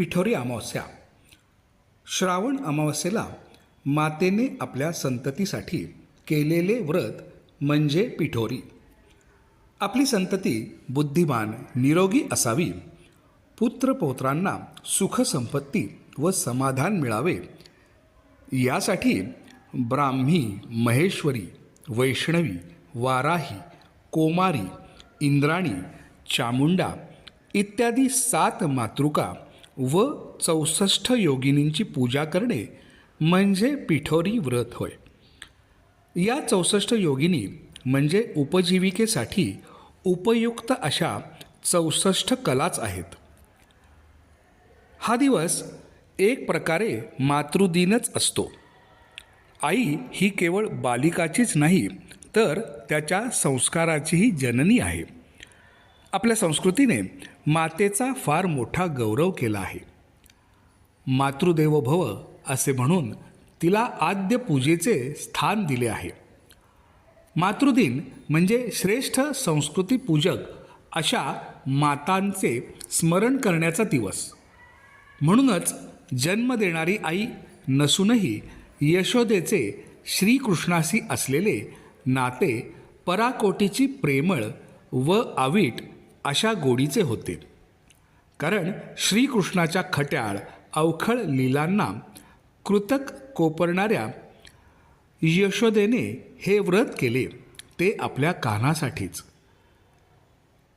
पिठोरी अमावस्या. श्रावण अमावस्येला मातेने आपल्या संततीसाठी केलेले व्रत म्हणजे पिठोरी. आपली संतती बुद्धिमान निरोगी असावी. पुत्रपौत्रांना सुखसंपत्ती व समाधान मिळावे. यासाठी ब्राह्मी महेश्वरी वैष्णवी वाराही कोमारी इंद्राणी चामुंडा इत्यादी सात मातृका व चौसष्ट योगिनींची पूजा करणे म्हणजे पिठोरी व्रत होय. या चौसष्ट योगिनी म्हणजे उपजीविकेसाठी उपयुक्त अशा चौसष्ट कलाच आहेत. हा दिवस एक प्रकारे मातृदिनच असतो. आई ही केवळ बालिकाचीच नाही तर त्याच्या संस्काराचीही जननी आहे. आपल्या संस्कृतीने मातेचा फार मोठा गौरव केला आहे. मातृदेवो भव असे म्हणून तिला आद्य पूजेचे स्थान दिले आहे. मातृदिन म्हणजे श्रेष्ठ संस्कृती पूजक अशा मातांचे स्मरण करण्याचा दिवस. म्हणूनच जन्म देणारी आई नसूनही यशोदेचे श्रीकृष्णाशी असलेले नाते पराकोटीची प्रेमळ व आवीट अशा गोडीचे होते. कारण श्रीकृष्णाच्या खट्याळ अवखळ लीलांना कृतक कोपरणाऱ्या यशोदेने हे व्रत केले ते आपल्या कान्हासाठीच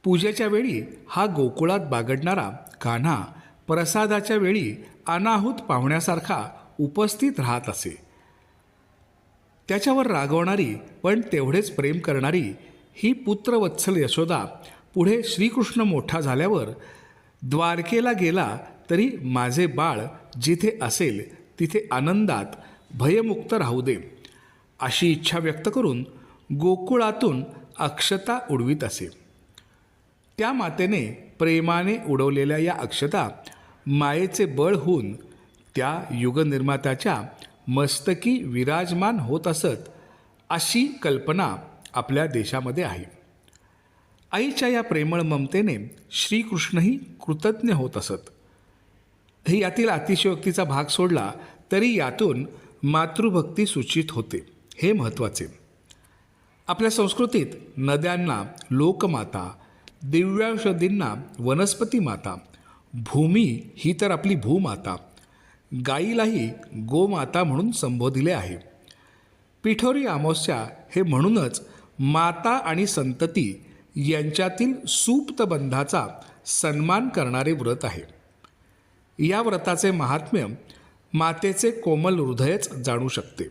पूजेच्या वेळी हा गोकुळात बागडणारा कान्हा प्रसादाच्या वेळी अनाहूत पाहुण्यासारखा उपस्थित राहत असे. त्याच्यावर रागवणारी पण तेवढेच प्रेम करणारी ही पुत्रवत्सल यशोदा पुढे श्रीकृष्ण मोठा झाल्यावर द्वारकेला गेला तरी माझे बाळ जिथे असेल तिथे आनंदात भयमुक्त राहू दे अशी इच्छा व्यक्त करून गोकुळातून अक्षता उडवीत असे. त्या मातेने प्रेमाने उडवलेल्या या अक्षता मायेचे बळ होऊन त्या युगनिर्मात्याच्या मस्तकी विराजमान होत असत अशी कल्पना आपल्या देशामध्ये आहे. आईच्या या प्रेमळ ममतेने श्रीकृष्णही कृतज्ञ होत असत. हे यातील अतिशयोक्तीचा भाग सोडला तरी यातून मातृभक्ती सूचित होते. हे महत्त्वाचे. आपल्या संस्कृतीत नद्यांना लोकमाता दिव्याौषधींना वनस्पती माता भूमी ही तर आपली भूमाता गाईलाही गोमाता म्हणून संबोधिले आहे. पिठोरी अमावस्या हे म्हणूनच माता आणि संतती यांच्यातील सुप्त बंधाचा सन्मान करणारे व्रत आहे. या व्रताचे महात्म्य मातेचे कोमल हृदयच जाणू शकते.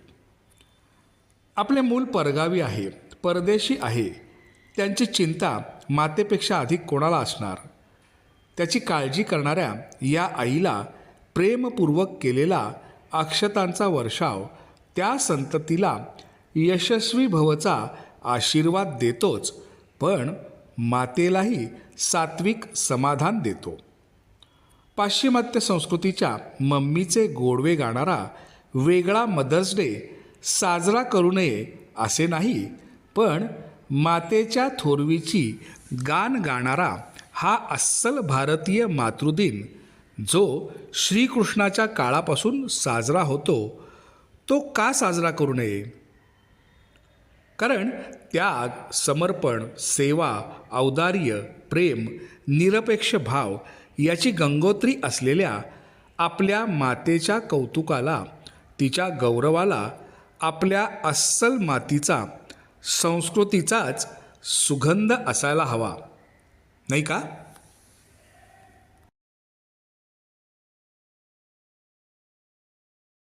आपले मूल परगावी आहे परदेशी आहे. त्यांची चिंता मातेपेक्षा अधिक कोणाला असणार? त्याची काळजी करणाऱ्या या आईला प्रेमपूर्वक केलेला अक्षतांचा वर्षाव त्या संततीला यशस्वी भवचा आशीर्वाद देतोच पण मातेलाही सात्विक समाधान देतो. पाश्चिमात्य संस्कृतीच्या मम्मीचे गोडवे गाणारा वेगळा मदर्स डे साजरा करू नये असे नाही पण मातेच्या थोरवीची गाण गाणारा हा अस्सल भारतीय मातृदिन जो श्रीकृष्णाच्या काळापासून साजरा होतो तो का साजरा करू नये? कारण त्याग समर्पण सेवा औदार्य प्रेम निरपेक्ष भाव याची गंगोत्री असलेल्या आपल्या मातेच्या कौतुकाला तिच्या गौरवाला आपल्या अस्सल मातीचा संस्कृतीचाच सुगंध असायला हवा. नाही का?